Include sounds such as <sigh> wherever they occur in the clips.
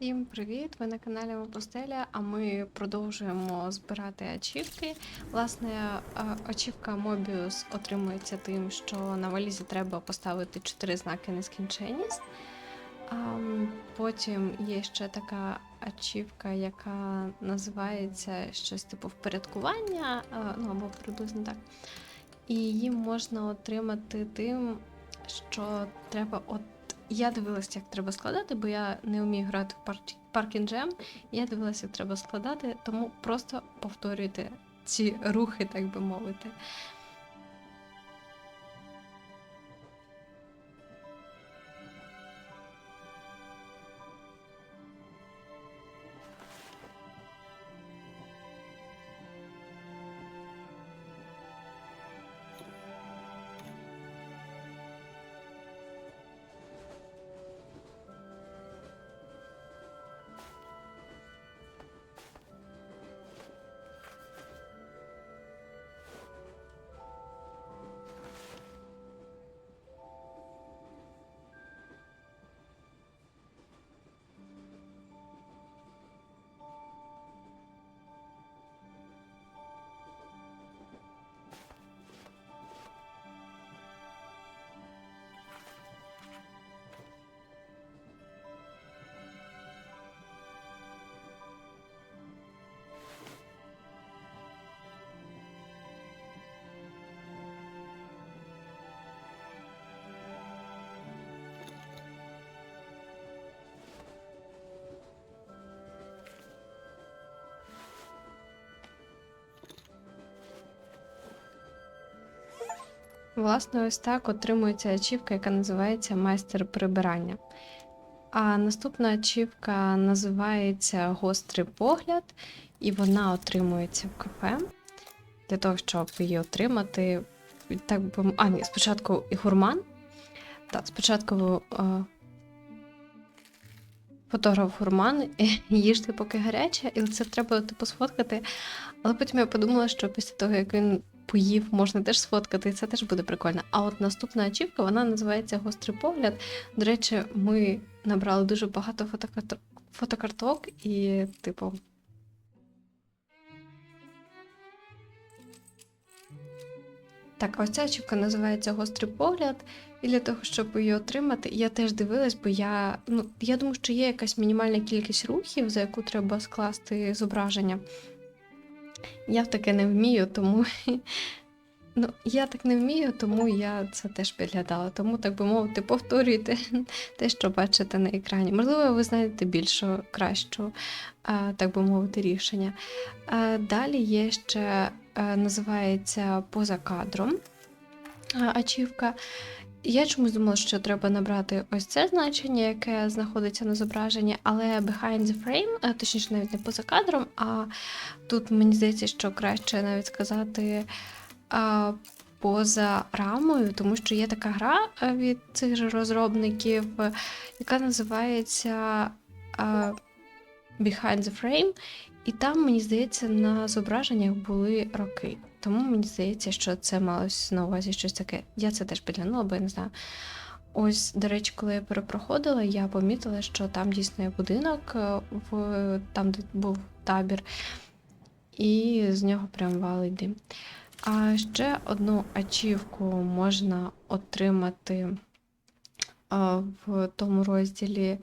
Всім привіт! Ви на каналі Мопостеля, а ми продовжуємо збирати ачівки. Власне, ачівка Mobius отримується тим, що на валізі треба поставити 4 знаки нескінченність. Потім є ще така ачівка, яка називається щось типу впорядкування, ну або приблизно так. І її можна отримати тим, що треба от я дивилася, як треба складати, бо я не вмію грати в Parking Jam. Я дивилася, як треба складати, тому просто повторюйте ці рухи, так би мовити. Власне, ось так отримується ачівка, яка називається майстер прибирання. А наступна ачівка називається Гострий погляд, і вона отримується в кафе. Для того, щоб її отримати, так би. А, ні, спочатку і гурман. Так, спочатку е, фотограф гурман, <laughs> їжте поки гаряче, і це треба типу сфоткати. Але потім я подумала, що після того, як він поїв, можна теж сфоткати, і це теж буде прикольно. А от наступна ачівка, вона називається Гострий погляд. До речі, ми набрали дуже багато фотокарт... фотокарток і, типу. Так, ось ця ачівка називається Гострий погляд. І для того, щоб її отримати, я теж дивилась, бо я. Ну, я думаю, що є якась мінімальна кількість рухів, за яку треба скласти зображення. Я таке не вмію, тому. <laughs> Ну, я так не вмію, тому я це теж підглядала. Тому, так би мовити, повторюйте <laughs> те, що бачите на екрані. Можливо, ви знайдете більшу, кращу, так би мовити, рішення. Далі є ще, називається поза кадром ачівка. Я чомусь думала, що треба набрати ось це значення, яке знаходиться на зображенні, але behind the frame, точніше, навіть не поза кадром, а тут мені здається, що краще навіть сказати а, поза рамою, тому що є така гра від цих же розробників, е, яка називається а, Behind the Frame, і там, мені здається, на зображеннях були роки. Тому мені здається, що це малось на увазі щось таке. Я це теж підглянула, бо я не знаю. Ось, до речі, коли я перепроходила, я помітила, що там дійсно є будинок, е, в, там, де був табір, і з нього прям валить дим. А ще одну ачівку можна отримати в тому розділі,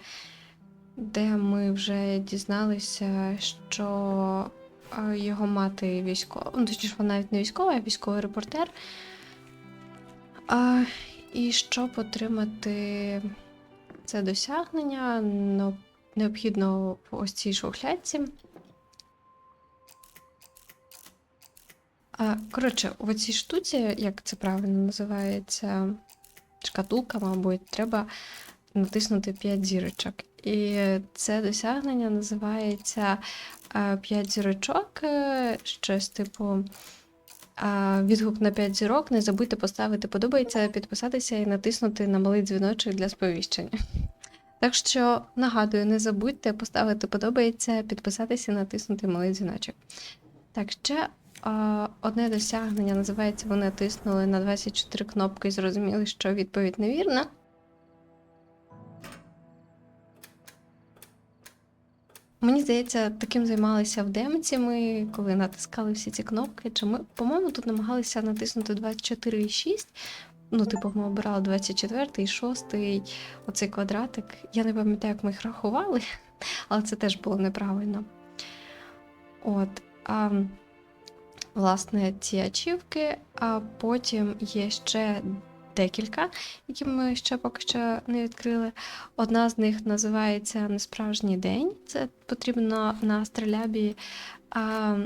де ми вже дізналися, що його мати військова, ну, точніше, вона навіть не військова, а військовий репортер. А, і щоб отримати це досягнення, необхідно в ось цій шухлядці. А, Коротше, в цій штуці, як це правильно називається, шкатулка, мабуть, треба натиснути 5 зірочок. І це досягнення називається 5 зірочок, е, щось типу. Відгук на 5 зірок. Не забудьте поставити подобається, підписатися і натиснути на малий дзвіночок для сповіщення. Так що нагадую, не забудьте поставити подобається, підписатися і натиснути малий дзвіночок. Так, ще одне досягнення називається Вони натиснули на 24 кнопки і зрозуміли, що відповідь невірна. Мені здається, таким займалися в демці ми, коли натискали всі ці кнопки. Чи ми, по-моєму, тут намагалися натиснути 24 і 6. Ну, типу, ми обирали 24 і 6, оцей квадратик. Я не пам'ятаю, як ми їх рахували, <laughs> але це теж було неправильно. От. А, власне, ці ачівки, а потім є ще декілька, які ми ще поки що не відкрили. Одна з них називається Несправжній день. Це потрібно на стрілябі а,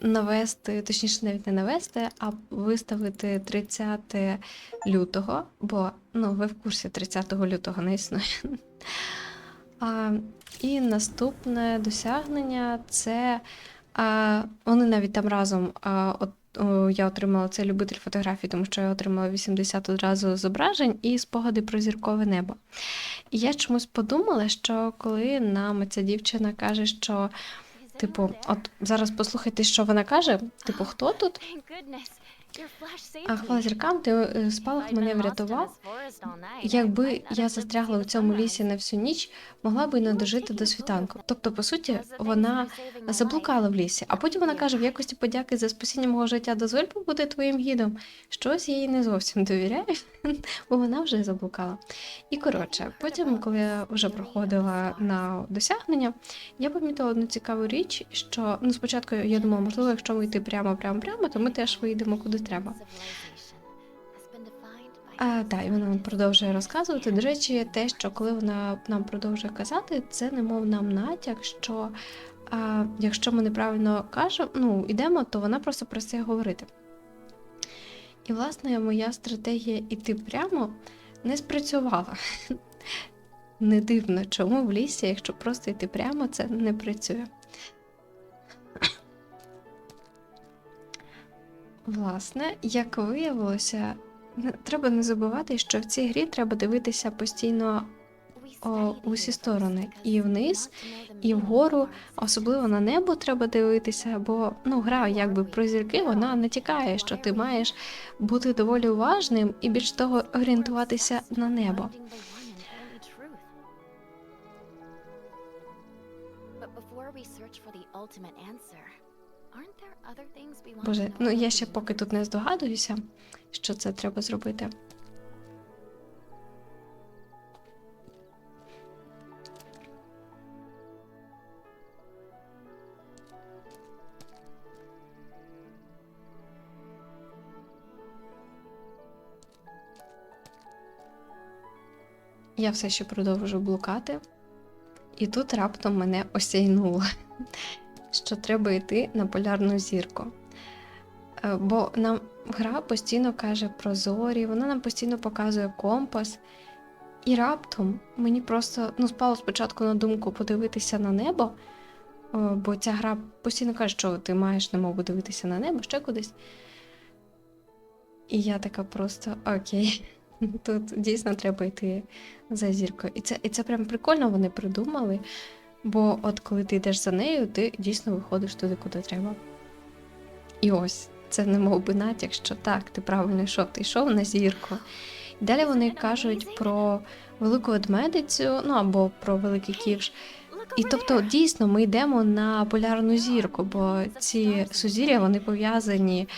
навести, точніше, навіть не навести, а виставити 30 лютого, бо ну, ви в курсі 30 лютого не існує. А, і наступне досягнення це а, вони навіть там разом. А, от, я отримала це любитель фотографій, тому що я отримала 80 одразу зображень і спогади про зіркове небо. І я чомусь подумала, що коли нам ця дівчина каже, що, типу, от зараз послухайте, що вона каже, типу, хто тут? А хвала зіркам, ти е, спалах мене врятував. Якби я застрягла у цьому лісі на всю ніч, могла би не дожити до світанку. Тобто, по суті, вона заблукала в лісі, а потім вона каже: в якості подяки за спасіння мого життя дозволь побути твоїм гідом. Щось я їй не зовсім довіряю, <laughs> бо вона вже заблукала. І коротше, потім, коли я вже проходила на досягнення, я помітила одну цікаву річ, що ну спочатку я думала, можливо, якщо ми йти прямо, прямо, прямо, то ми теж вийдемо куди треба. А, так, і вона продовжує розказувати. До речі, те, що коли вона нам продовжує казати, це немов нам натяк, що а, якщо ми неправильно кажемо, ну, йдемо, то вона просто перестає говорити. І, власне, моя стратегія іти прямо не спрацювала. <laughs> Не дивно, чому в лісі, якщо просто йти прямо, це не працює. Власне, як виявилося, не- треба не забувати, що в цій грі треба дивитися постійно о, у всі сторони, і вниз, і вгору, особливо на небо треба дивитися, бо ну, гра якби про зірки, вона натякає, що ти маєш бути доволі уважним і більш того орієнтуватися на небо. Боже, ну я ще поки тут не здогадуюся, що це треба зробити. Я все ще продовжую блукати, і тут раптом мене осяйнуло, що треба йти на полярну зірку. Е, Бо нам гра постійно каже про зорі, вона нам постійно показує компас. І раптом мені просто ну, спало спочатку на думку подивитися на небо, е, бо ця гра постійно каже, що ти маєш немов дивитися на небо, ще кудись. І я така просто окей, <laughs> тут дійсно треба йти за зіркою. І це, і це прям прикольно вони придумали. Бо от коли ти йдеш за нею, ти дійсно виходиш туди, куди треба. І ось це не мов би натяк, що так, ти правильно йшов, ти йшов на зірку. І далі вони кажуть про велику ведмедицю, ну або про великий ківш. І тобто, дійсно, ми йдемо на полярну зірку, бо ці сузір'я вони пов'язані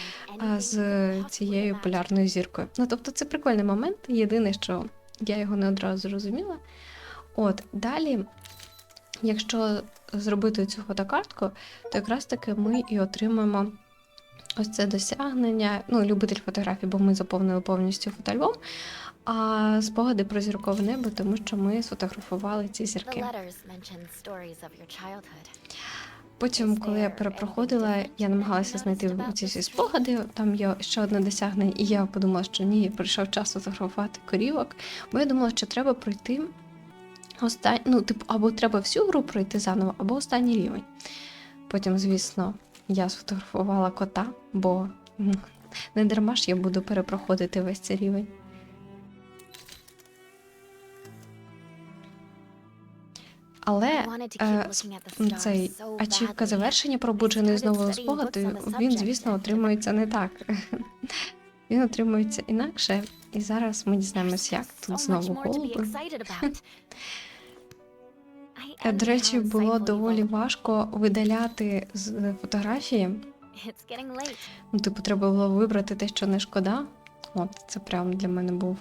з цією полярною зіркою. Ну тобто, це прикольний момент. Єдине, що я його не одразу зрозуміла. От далі, якщо зробити цю фотокартку, то якраз таки ми і отримаємо ось це досягнення. Ну, любитель фотографій, бо ми заповнили повністю фотоальбом. А спогади про зіркове небо, тому що ми сфотографували ці зірки. Потім, коли я перепроходила, я намагалася знайти ці всі спогади. Там є ще одне досягнення, і я подумала, що ні, прийшов час фотографувати корівок. Бо я думала, що треба пройти останній, ну, типу, або треба всю гру пройти заново, або останній рівень. Потім, звісно, я сфотографувала кота, бо не дарма ж я буду перепроходити весь цей рівень. Але е, цей ачівка завершення пробуджений знову спогаду, він, звісно, отримується не так. <laughs> Він отримується інакше, і зараз ми дізнаємось, як тут знову голуби. <laughs> Е, До речі, було доволі важко видаляти з фотографії. Ну, типу, треба було вибрати те, що не шкода. От, це прям для мене був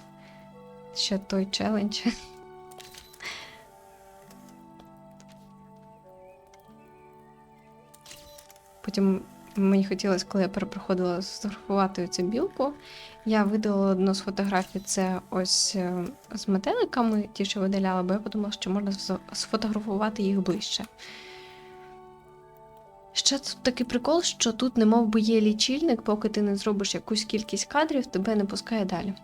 ще той челендж. <laughs> Потім мені хотілося, коли я перепроходила сфотографувати цю білку. Я видалила одну з фотографій, це ось е, з метеликами, ті, що видаляла, бо я подумала, що можна сфотографувати їх ближче. Ще тут такий прикол, що тут не мов би є лічильник, поки ти не зробиш якусь кількість кадрів, тебе не пускає далі.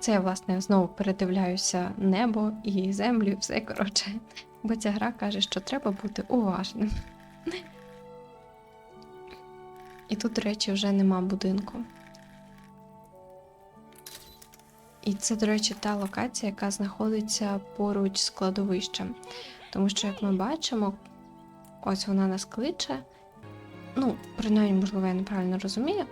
Це я, власне, знову передивляюся небо і землю, все коротше. Бо ця гра каже, що треба бути уважним. І тут, до речі, вже нема будинку. І це, до речі, та локація, яка знаходиться поруч з кладовищем. Тому що, як ми бачимо, ось вона нас кличе. Ну, принаймні, можливо, я неправильно розумію.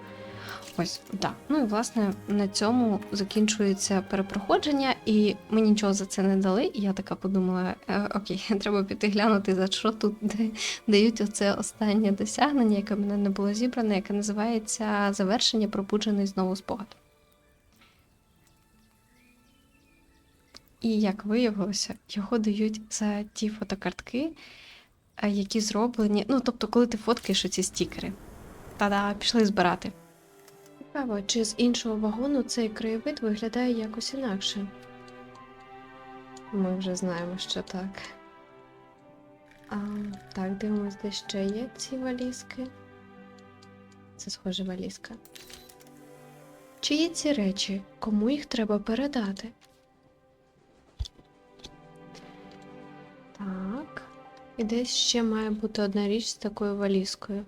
Ось, так. Ну і власне на цьому закінчується перепроходження, і мені нічого за це не дали. І я така подумала: е, окей, <laughs> треба піти глянути, за що тут <laughs> дають оце останнє досягнення, яке в мене не було зібране, яке називається завершення пробуджений знову спогад. І як виявилося, його дають за ті фотокартки, е, які зроблені. Ну, тобто, коли ти фоткаєш оці стікери. Та-да, пішли збирати. Цікаво, чи з іншого вагону цей краєвид виглядає якось інакше. Ми вже знаємо, що так. А, так, дивимось, де ще є ці валізки. Це схоже валізка. Чи є ці речі? Кому їх треба передати? Так. І десь ще має бути одна річ з такою валізкою.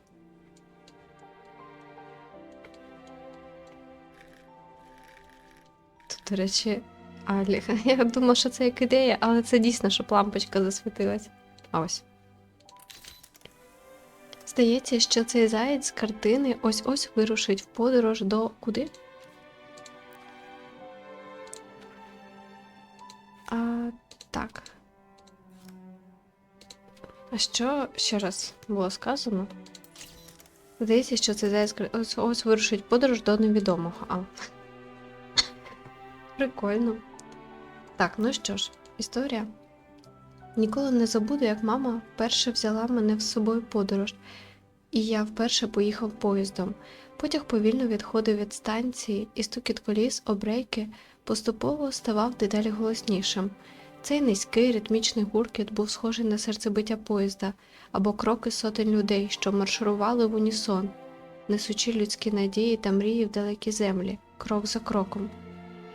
До речі, Алі. <laughs> Я думала, що це як ідея, але це дійсно, щоб лампочка засвітилась. А ось. Здається, що цей заєць з картини ось-ось вирушить в подорож до куди? А, так. А що ще раз було сказано? Здається, що цей заєць ось ось вирушить подорож до невідомого. А. Прикольно. Так, ну що ж, історія. Ніколи не забуду, як мама вперше взяла мене з собою подорож, і я вперше поїхав поїздом. Потяг повільно відходив від станції, і стукіт коліс обрейки поступово ставав дедалі голоснішим. Цей низький ритмічний гуркіт був схожий на серцебиття поїзда або кроки сотень людей, що марширували в унісон, несучи людські надії та мрії в далекі землі, крок за кроком.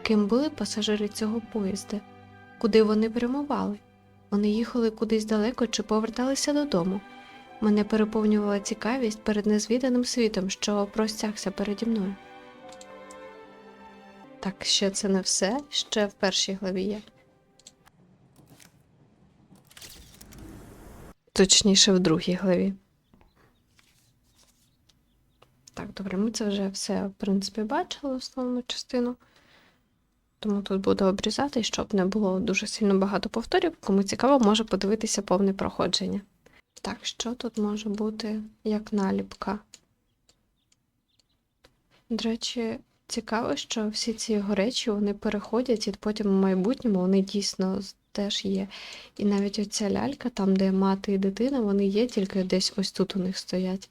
Ким були пасажири цього поїзда? Куди вони прямували? Вони їхали кудись далеко чи поверталися додому. Мене переповнювала цікавість перед незвіданим світом, що простягся переді мною. Так, ще це не все, ще в першій главі є. Точніше, в другій главі. Так, добре, ми це вже все, в принципі, бачили основну частину. Тому тут буду обрізати, щоб не було дуже сильно багато повторів. Кому цікаво, може подивитися повне проходження. Так, що тут може бути як наліпка? До речі, цікаво, що всі ці його речі вони переходять, і потім в майбутньому вони дійсно теж є. І навіть оця лялька, там, де мати і дитина, вони є, тільки десь ось тут у них стоять.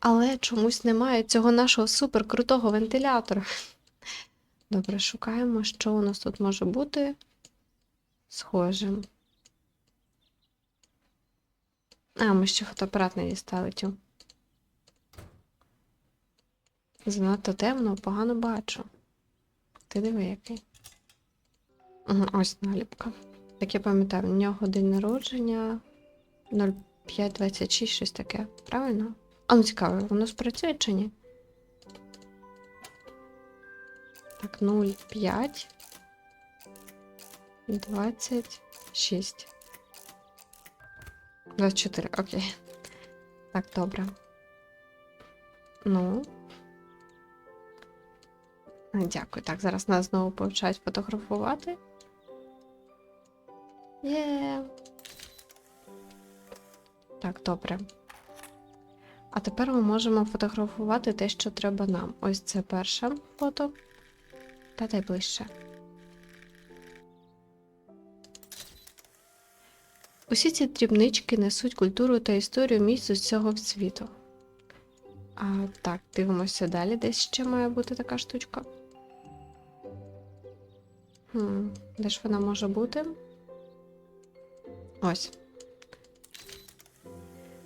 Але чомусь немає цього нашого суперкрутого вентилятора. Добре, шукаємо, що у нас тут може бути схожим. А, ми ще фотоапарат не дістали тю. Занадто темно, погано бачу. Ти диви, який. Ось наліпка. Так я пам'ятаю, у нього день народження 0526, щось таке. Правильно? А ну цікаво, воно спрацює чи ні? Так, 0,5. 26. 24, окей. Так, добре. Ну. Дякую. Так, зараз нас знову повчають фотографувати. Є. Так, добре. А тепер ми можемо фотографувати те, що треба нам. Ось це перше фото. Та дай ближче. Усі ці дрібнички несуть культуру та історію місць з усього світу. А, так, дивимося далі. Десь ще має бути така штучка. Хм, де ж вона може бути? Ось.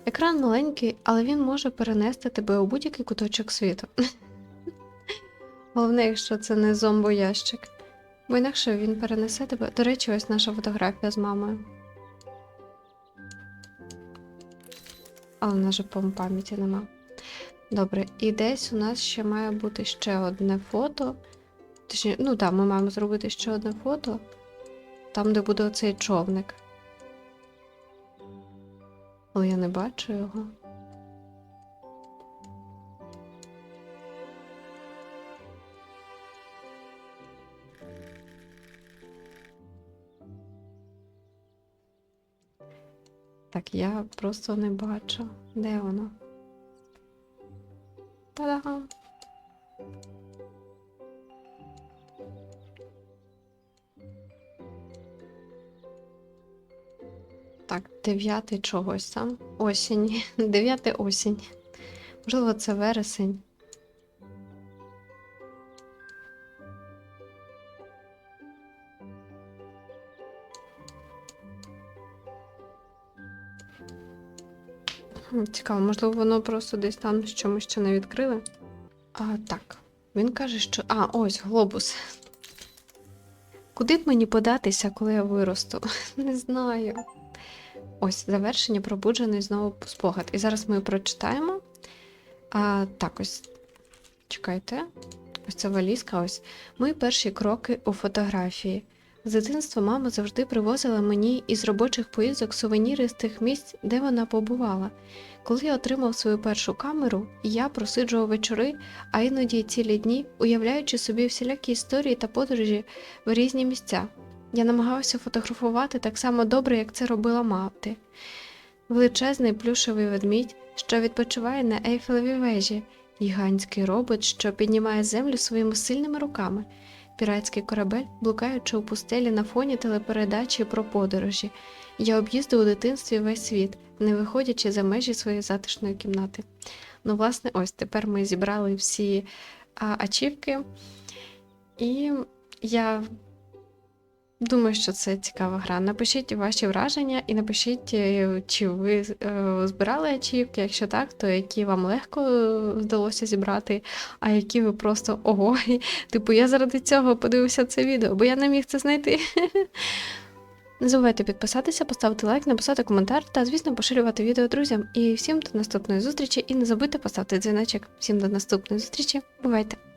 Екран маленький, але він може перенести тебе у будь-який куточок світу. <laughs> Головне, якщо це не зомбоящик. Бо інакше він перенесе тебе. До речі, ось наша фотографія з мамою. Але в нас же по пам'яті нема. Добре, і десь у нас ще має бути ще одне фото. Точніше, ну так, ми маємо зробити ще одне фото. Там, де буде оцей човник. Але я не бачу його. Так, я просто не бачу. Де воно? Та-дам! Так, дев'ятий чогось там. Осінь. <laughs> Дев'ятий осінь. Можливо, це вересень. Цікаво, можливо, воно просто десь там, що ми ще не відкрили. А, так, він каже, що. А, ось глобус. Куди б мені податися, коли я виросту? <laughs> Не знаю. Ось завершення пробуджений знову спогад. І зараз ми прочитаємо. А, так, ось. Чекайте. Ось це валізка. Ось. Мої перші кроки у фотографії. З дитинства мама завжди привозила мені із робочих поїздок сувеніри з тих місць, де вона побувала. Коли я отримав свою першу камеру, я просиджував вечори, а іноді цілі дні, уявляючи собі всілякі історії та подорожі в різні місця. Я намагався фотографувати так само добре, як це робила мати. Величезний плюшевий ведмідь, що відпочиває на Ейфелевій вежі, гігантський робот, що піднімає землю своїми сильними руками, піратський корабель, блукаючи у пустелі на фоні телепередачі про подорожі. Я об'їздив у дитинстві весь світ, не виходячи за межі своєї затишної кімнати. Ну, власне, ось тепер ми зібрали всі ачівки, і я думаю, що це цікава гра. Напишіть ваші враження і напишіть, е, чи ви е, збирали ачівки. Якщо так, то які вам легко вдалося зібрати, а які ви просто ого. <laughs> Типу, я заради цього подивився це відео, бо я не міг це знайти. <laughs> Не забувайте підписатися, поставити лайк, написати коментар та, звісно, поширювати відео друзям. І всім до наступної зустрічі. І не забудьте поставити дзвіночок. Всім до наступної зустрічі. Бувайте!